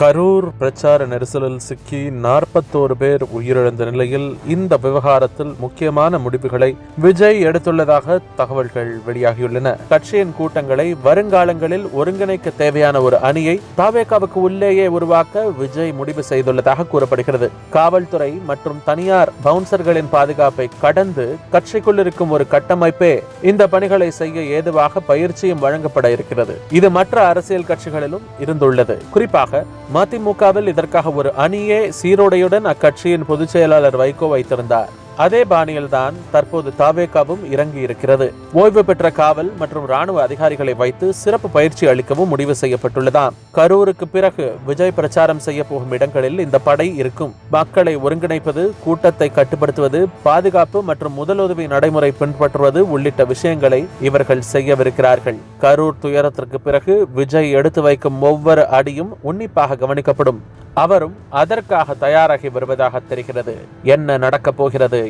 கரூர் பிரச்சார நெரிசலில் சிக்கி நாற்பத்தோரு பேர் உயிரிழந்த நிலையில் இந்த விவகாரத்தில் முக்கியமான முடிவுகளை விஜய் எடுத்துள்ளதாக தகவல்கள் வெளியாகியுள்ளன. கட்சியின் கூட்டங்களை வருங்காலங்களில் ஒருங்கிணைக்க தேவையான ஒரு அணியை தாவேகாவுக்கு உள்ளேயே உருவாக்க விஜய் முடிவு செய்துள்ளதாக கூறப்படுகிறது. காவல்துறை மற்றும் தனியார் பவுன்சர்களின் பாதுகாப்பை கடந்து கட்சிக்குள் இருக்கும் ஒரு கட்டமைப்பே இந்த பணிகளை செய்ய ஏதுவாக பயிற்சியும் வழங்கப்பட இருக்கிறது. இது மற்ற அரசியல் கட்சிகளிலும் இருந்துள்ளது. குறிப்பாக மதிமுகவில் இதற்காக ஒரு அணியே சீரோடையுடன் அக்கட்சியின் பொதுச் செயலாளர் வைகோ வைத்திருந்தார். அதே பாணியில்தான் தற்போது தாவேகாவும் இறங்கி இருக்கிறது ஓய்வு பெற்ற காவல் மற்றும் ராணுவ அதிகாரிகளை வைத்து சிறப்பு பயிற்சி அளிக்கவும் முடிவு செய்யப்பட்டுள்ளதாம். கரூருக்கு பிறகு விஜய் பிரச்சாரம் செய்ய போகும் இடங்களில் இந்த படை இருக்கும். மக்களை ஒருங்கிணைப்பது கூட்டத்தை கட்டுப்படுத்துவது பாதுகாப்பு மற்றும் முதலுதவி நடைமுறை பின்பற்றுவது உள்ளிட்ட விஷயங்களை இவர்கள் செய்யவிருக்கிறார்கள். கரூர் துயரத்திற்கு பிறகு விஜய் எடுத்து வைக்கும் ஒவ்வொரு அடியும் உன்னிப்பாக கவனிக்கப்படும். அவரும் அதற்காக தயாராகி வருவதாக தெரிகிறது. என்ன நடக்கப் போகிறது